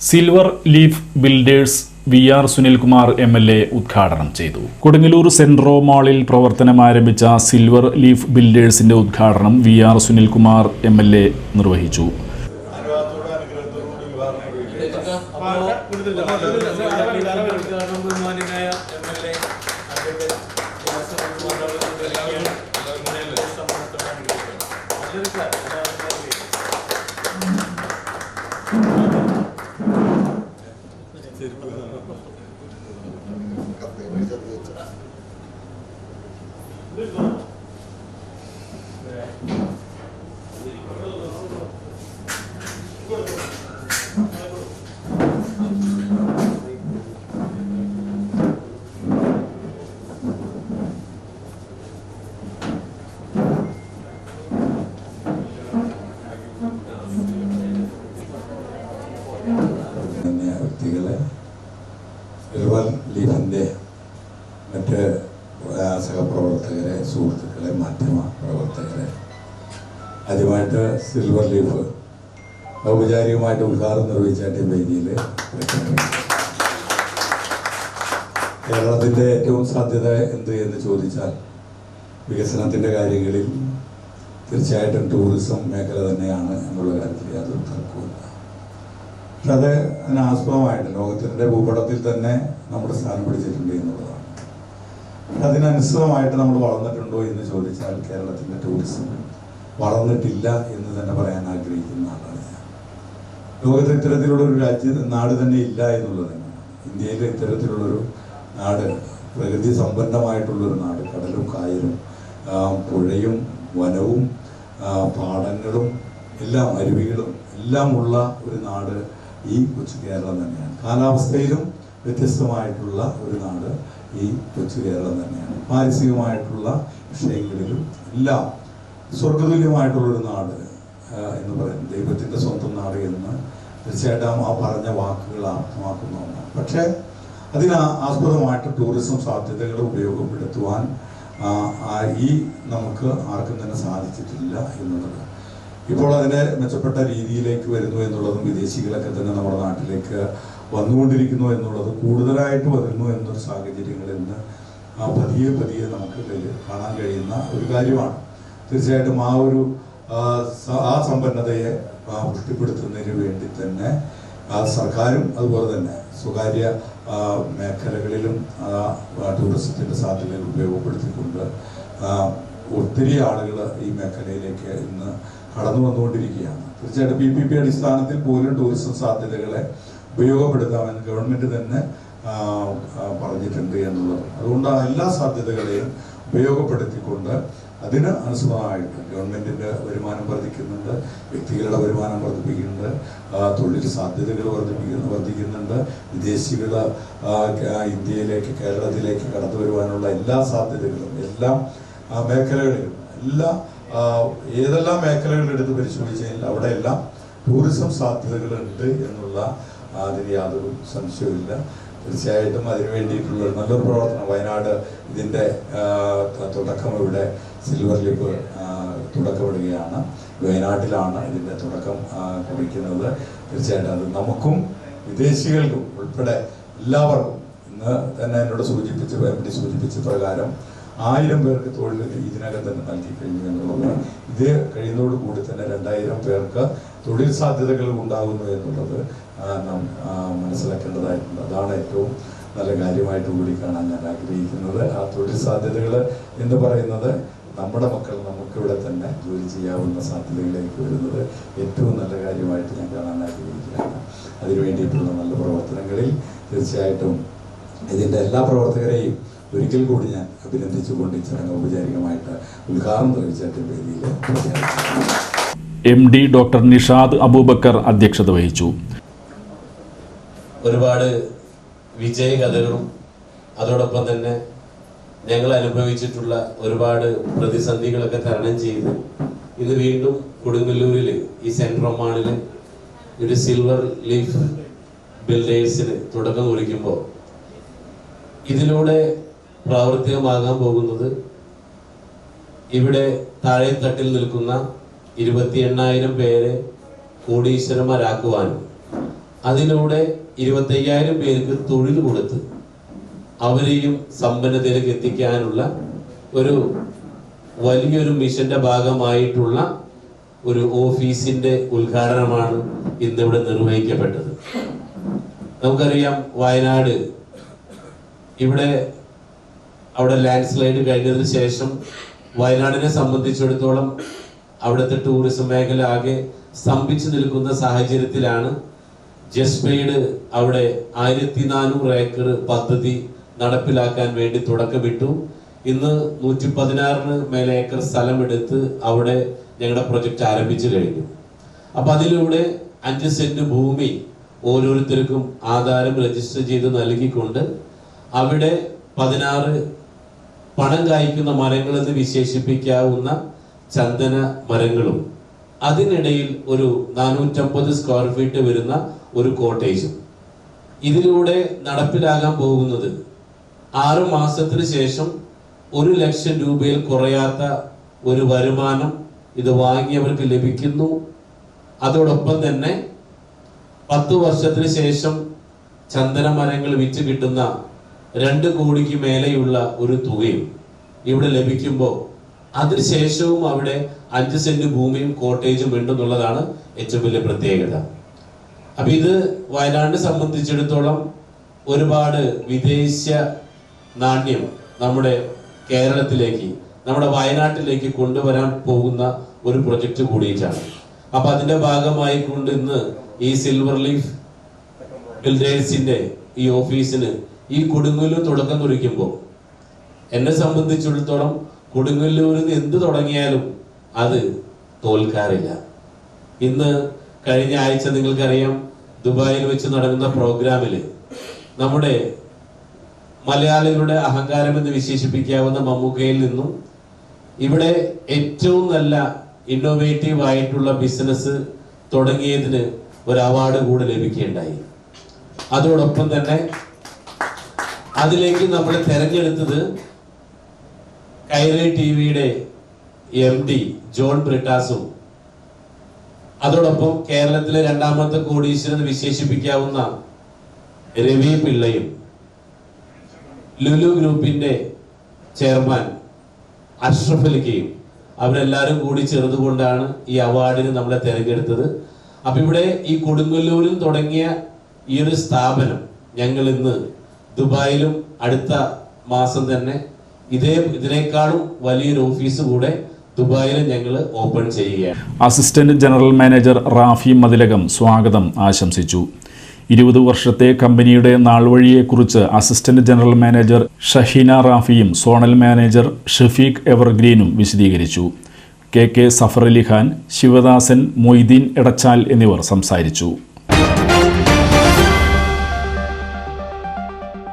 Silver leaf builders V R Sunilkumar M L A ഉദ്ഘാടനം ചെയ്തു കൊടുങ്ങല്ലൂർ സെൻട്രോ മാളിൽ പ്രവർത്തനം ആരംഭിച്ച സിൽവർ ലീഫ് ബിൽഡേഴ്സിന്റെ ഉദ്ഘാടനം V R Sunilkumar M L A നിർവഹിച്ചു? വ്യക്തികളെ സിൽവർ ലീഫിന്റെ മറ്റ് സഹപ്രവർത്തകരെ സുഹൃത്തുക്കളെ മാധ്യമ പ്രവർത്തകരെ. ആദ്യമായിട്ട് സിൽവർ ലീഫ് ഔപചാരികമായിട്ട് ഉദ്ഘാടനം നിർവഹിച്ച വേദിയിൽ കേരളത്തിന്റെ ഏറ്റവും സാധ്യത എന്ത് എന്ന് ചോദിച്ചാൽ വികസനത്തിന്റെ കാര്യങ്ങളിൽ തീർച്ചയായിട്ടും ടൂറിസം മേഖല തന്നെയാണ് എന്നുള്ള കാര്യത്തിൽ യാതൊരു തർക്കവുമില്ല. പക്ഷെ അത് അതിനാസ്പദമായിട്ട് ലോകത്തിന്റെ ഭൂപടത്തിൽ തന്നെ നമ്മുടെ സ്ഥാനം പിടിച്ചിട്ടുണ്ട് എന്നുള്ളതാണ്. അതിനനുസൃതമായിട്ട് നമ്മൾ വളർന്നിട്ടുണ്ടോ എന്ന് ചോദിച്ചാൽ കേരളത്തിന്റെ ടൂറിസം വളർന്നിട്ടില്ല എന്ന് തന്നെ പറയാൻ ആഗ്രഹിക്കുന്ന ആളാണ് ഞാൻ. ലോകത്ത് ഇത്തരത്തിലുള്ള ഒരു രാജ്യ നാട് തന്നെ ഇല്ല എന്നുള്ളത് ഇന്ത്യയിൽ ഇത്തരത്തിലുള്ളൊരു നാട് പ്രകൃതി സമ്പന്നമായിട്ടുള്ളൊരു നാട് കടലും കായലും പുഴയും വനവും പാടങ്ങളും എല്ലാം അരുവികളും എല്ലാം ഉള്ള ഒരു നാട് ഈ കൊച്ചു കേരളം തന്നെയാണ്. കാലാവസ്ഥയിലും വ്യത്യസ്തമായിട്ടുള്ള ഒരു നാട് ഈ കൊച്ചു കേരളം തന്നെയാണ്. പാരിസ്ഥിതികമായിട്ടുള്ള വിഷയങ്ങളിലും എല്ലാം സ്വർഗതുല്യമായിട്ടുള്ള ഒരു നാട് എന്ന് പറയുന്നത് ദൈവത്തിന്റെ സ്വന്തം നാട് എന്ന് തീർച്ചയായിട്ടും ആ പറഞ്ഞ വാക്കുകൾ അർത്ഥമാക്കുന്ന ഒന്നാണ്. പക്ഷേ അതിന് ആസ്പദമായിട്ട് ടൂറിസം സാധ്യതകൾ ഉപയോഗപ്പെടുത്തുവാൻ ഈ നമുക്ക് ആർക്കും തന്നെ സാധിച്ചിട്ടില്ല എന്നുള്ളത് ഇപ്പോൾ അതിനെ മെച്ചപ്പെട്ട രീതിയിലേക്ക് വരുന്നു എന്നുള്ളതും വിദേശികളൊക്കെ തന്നെ നമ്മുടെ നാട്ടിലേക്ക് വന്നുകൊണ്ടിരിക്കുന്നു എന്നുള്ളത് കൂടുതലായിട്ട് വരുന്നു എന്നൊരു സാഹചര്യങ്ങളിൽ നിന്ന് ആ പതിയെ പതിയെ നമുക്ക് കാണാൻ കഴിയുന്ന ഒരു കാര്യമാണ്. തീർച്ചയായിട്ടും ആ ഒരു ആ, സമ്പന്നതയെ പുഷ്ടിപ്പെടുത്തുന്നതിന് വേണ്ടി തന്നെ സർക്കാരും അതുപോലെ തന്നെ സ്വകാര്യ മേഖലകളിലും ടൂറിസത്തിന്റെ സാധ്യതകൾ ഉപയോഗപ്പെടുത്തിക്കൊണ്ട് ഒത്തിരി ആളുകൾ ഈ മേഖലയിലേക്ക് ഇന്ന് കടന്നു വന്നുകൊണ്ടിരിക്കുകയാണ്. തീർച്ചയായിട്ടും പി പി പി അടിസ്ഥാനത്തിൽ പോലും ടൂറിസം സാധ്യതകളെ ഉപയോഗപ്പെടുത്താമെന്ന് ഗവൺമെന്റ് തന്നെ പറഞ്ഞിട്ടുണ്ട് എന്നുള്ളത്. അതുകൊണ്ട് എല്ലാ സാധ്യതകളെയും ഉപയോഗപ്പെടുത്തിക്കൊണ്ട് അതിന് അനുസൃതമായിട്ട് ഗവൺമെന്റിന്റെ വരുമാനം വർദ്ധിക്കുന്നുണ്ട് വ്യക്തികളുടെ വരുമാനം വർദ്ധിപ്പിക്കുന്നുണ്ട് തൊഴിൽ സാധ്യതകൾ വർദ്ധിപ്പിക്കുന്നു വർദ്ധിക്കുന്നുണ്ട്. വിദേശികൾ ഇന്ത്യയിലേക്ക് കേരളത്തിലേക്ക് കടന്നു വരുവാനുള്ള എല്ലാ സാധ്യതകളും എല്ലാം ആ, മേഖലകളിലും എല്ലാ ഏതെല്ലാം മേഖലകൾ എടുത്ത് പരിശോധിച്ചാൽ അവിടെയെല്ലാം ടൂറിസം സാധ്യതകളുണ്ട് എന്നുള്ള അതിന് യാതൊരു സംശയവുമില്ല. തീർച്ചയായിട്ടും അതിനു വേണ്ടിയിട്ടുള്ള നല്ലൊരു പ്രവർത്തനം വയനാട് ഇതിന്റെ തുടക്കം ഇവിടെ സിൽവർ ലിപ്പ് തുടക്കമിടുകയാണ്. വയനാട്ടിലാണ് ഇതിന്റെ തുടക്കം കുറിക്കുന്നത്. തീർച്ചയായിട്ടും അത് നമുക്കും വിദേശികൾക്കും ഉൾപ്പെടെ എല്ലാവർക്കും ഇന്ന് തന്നെ എന്നോട് സൂചിപ്പിച്ച് സൂചിപ്പിച്ച പ്രകാരം ആയിരം പേർക്ക് തൊഴിൽ ഇതിനകം തന്നെ നൽകി കഴിഞ്ഞു എന്നുള്ളത് ഇത് കഴിയുന്നതോട് കൂടി തന്നെ രണ്ടായിരം പേർക്ക് തൊഴിൽ സാധ്യതകൾ ഉണ്ടാകുന്നു എന്നുള്ളത് നാം മനസ്സിലാക്കേണ്ടതായിട്ടുണ്ട്. അതാണ് ഏറ്റവും നല്ല കാര്യമായിട്ട് കൂടി കാണാൻ ഞാൻ ആഗ്രഹിക്കുന്നത്. ആ തൊഴിൽ സാധ്യതകൾ എന്ന് പറയുന്നത് നമ്മുടെ മക്കൾ നമുക്കിവിടെ തന്നെ ജോലി ചെയ്യാവുന്ന സാധ്യതകളിലേക്ക് വരുന്നത് ഏറ്റവും നല്ല കാര്യമായിട്ട് ഞാൻ കാണാൻ ആഗ്രഹിക്കുകയാണ്. അതിനുവേണ്ടിയിട്ടുള്ള നല്ല പ്രവർത്തനങ്ങളിൽ തീർച്ചയായിട്ടും ഇതിന്റെ എല്ലാ പ്രവർത്തകരെയും ഒരിക്കൽ കൂടി ഞാൻ അഭിനന്ദിച്ചുകൊണ്ട് ഈ ചടങ്ങ് ഔപചാരികമായിട്ട് ഉദ്ഘാടനം നിർവഹിച്ച വേദിയിൽ M D doctor Nishad Aboobacker അധ്യക്ഷത വഹിച്ചു. ഒരുപാട് വിജയകഥകളും അതോടൊപ്പം തന്നെ ഞങ്ങൾ അനുഭവിച്ചിട്ടുള്ള ഒരുപാട് പ്രതിസന്ധികളൊക്കെ തരണം ചെയ്ത് ഇത് വീണ്ടും കൊടുങ്ങല്ലൂരിൽ ഈ സെൻട്രൽ മാളിൽ ഒരു സിൽവർ ലീഫ് ബിൽഡേഴ്സിന് തുടക്കം കുറിക്കുമ്പോൾ ഇതിലൂടെ പ്രാവർത്തികമാകാൻ പോകുന്നത് ഇവിടെ താഴെത്തട്ടിൽ നിൽക്കുന്ന ഇരുപത്തി എണ്ണായിരം പേരെ കോടീശ്വരന്മാരാക്കുവാനും അതിലൂടെ ഇരുപത്തയ്യായിരം പേർക്ക് തൊഴിൽ കൊടുത്ത് അവരെയും സമ്പന്നതയിലേക്ക് എത്തിക്കാനുള്ള ഒരു വലിയൊരു മിഷന്റെ ഭാഗമായിട്ടുള്ള ഒരു ഓഫീസിന്റെ ഉദ്ഘാടനമാണ് ഇന്നിവിടെ നിർവഹിക്കപ്പെട്ടത്. നമുക്കറിയാം വയനാട് ഇവിടെ അവിടെ ലാൻഡ് സ്ലൈഡ് കഴിഞ്ഞതിന് ശേഷം വയനാടിനെ സംബന്ധിച്ചിടത്തോളം അവിടുത്തെ ടൂറിസം മേഖല ആകെ സ്തംഭിച്ചു നിൽക്കുന്ന സാഹചര്യത്തിലാണ് ജസ്പെയ്ഡ് അവിടെ ആയിരത്തി നാനൂറ് ഏക്കർ പദ്ധതി നടപ്പിലാക്കാൻ വേണ്ടി തുടക്കമിട്ടു. ഇന്ന് നൂറ്റി പതിനാറിന് മേലെ ഏക്കർ സ്ഥലമെടുത്ത് അവിടെ ഞങ്ങളുടെ പ്രൊജക്റ്റ് ആരംഭിച്ചു കഴിഞ്ഞു. അപ്പൊ അതിലൂടെ അഞ്ച് സെന്റ് ഭൂമി ഓരോരുത്തർക്കും ആധാരം രജിസ്റ്റർ ചെയ്ത് നൽകിക്കൊണ്ട് അവിടെ പതിനാറ് പണം കായ്ക്കുന്ന മരങ്ങൾ എന്ന് വിശേഷിപ്പിക്കാവുന്ന ചന്ദന മരങ്ങളും അതിനിടയിൽ ഒരു നാനൂറ്റമ്പത് സ്ക്വയർ ഫീറ്റ് വരുന്ന ഒരു കോട്ടേജും ഇതിലൂടെ നടപ്പിലാകാൻ പോകുന്നത് ആറു മാസത്തിന് ശേഷം ഒരു ലക്ഷം രൂപയിൽ കുറയാത്ത ഒരു വരുമാനം ഇത് വാങ്ങിയവർക്ക് ലഭിക്കുന്നു. അതോടൊപ്പം തന്നെ പത്ത് വർഷത്തിന് ശേഷം ചന്ദന മരങ്ങൾ വിറ്റ് കിട്ടുന്ന രണ്ട് കോടിക്ക് മേലെയുള്ള ഒരു തുകയും ഇവിടെ ലഭിക്കുമ്പോൾ അതിനുശേഷവും അവിടെ അഞ്ച് സെന്റ് ഭൂമിയും കോട്ടേജും ഉണ്ടെന്നുള്ളതാണ് ഏറ്റവും വലിയ പ്രത്യേകത. അപ്പൊ ഇത് വയനാടിനെ സംബന്ധിച്ചിടത്തോളം ഒരുപാട് വിദേശ നാണ്യം നമ്മുടെ കേരളത്തിലേക്ക് നമ്മുടെ വയനാട്ടിലേക്ക് കൊണ്ടുവരാൻ പോകുന്ന ഒരു പ്രൊജക്ട് കൂടിയിട്ടാണ്. അപ്പൊ അതിന്റെ ഭാഗമായി കൊണ്ട് ഇന്ന് ഈ സിൽവർ ലീഫ് ബിൽഡേഴ്സിന്റെ ഈ ഓഫീസിന് ഈ കൊടുങ്ങല്ലൂർ തുടക്കം കുറിക്കുമ്പോൾ എന്നെ സംബന്ധിച്ചിടത്തോളം കൊടുങ്ങല്ലൂരിൽ നിന്ന് എന്ത് തുടങ്ങിയാലും അത് തോൽക്കാറില്ല. ഇന്ന് കഴിഞ്ഞ ആഴ്ച നിങ്ങൾക്കറിയാം ദുബായിൽ വെച്ച് നടക്കുന്ന പ്രോഗ്രാമിൽ നമ്മുടെ മലയാളികളുടെ അഹങ്കാരം എന്ന് വിശേഷിപ്പിക്കാവുന്ന മമ്മൂക്കയിൽ നിന്നും ഇവിടെ ഏറ്റവും നല്ല ഇന്നോവേറ്റീവ് ആയിട്ടുള്ള ബിസിനസ് തുടങ്ങിയതിന് ഒരു അവാർഡ് കൂടെ ലഭിക്കുകയുണ്ടായി. അതോടൊപ്പം തന്നെ അതിലേക്ക് നമ്മൾ തെരഞ്ഞെടുത്തത് കൈറേ ടി വിയുടെ എം ഡി ജോൺ ബ്രിട്ടാസും. അതോടൊപ്പം കേരളത്തിലെ രണ്ടാമത്തെ കോടീശ്വരൻ വിശേഷിപ്പിക്കാവുന്ന രവി പിള്ളയും ലുലു ഗ്രൂപ്പിന്റെ ചെയർമാൻ അഷ്റഫ് അലിക്കയും. അവരെല്ലാവരും കൂടി ചേർന്നുകൊണ്ടാണ് ഈ അവാർഡിന് നമ്മളെ തെരഞ്ഞെടുത്തത്. അപ്പൊ ഇവിടെ ഈ കൊടുങ്ങല്ലൂരിൽ തുടങ്ങിയ ഈ ഒരു സ്ഥാപനം ഞങ്ങൾ ഇന്ന് ദുബായിലും അടുത്ത മാസം തന്നെ ഇതേ ഇതിനേക്കാളും വലിയൊരു ഓഫീസ് കൂടെ ഞങ്ങൾ ഓപ്പൺ ചെയ്യുകയാണ്. Assistant general manager Rafi Mathilakam സ്വാഗതം ആശംസിച്ചു. ഇരുപത് വർഷത്തെ കമ്പനിയുടെ നാൾവഴിയെക്കുറിച്ച് അസിസ്റ്റന്റ് ജനറൽ മാനേജർ ഷഹീന റാഫിയും സോണൽ മാനേജർ ഷഫീഖ് എവർഗ്രീനും വിശദീകരിച്ചു. കെ കെ സഫർ അലി ഖാൻ ശിവദാസൻ മൊയ്തീൻ എടച്ചാൽ എന്നിവർ സംസാരിച്ചു.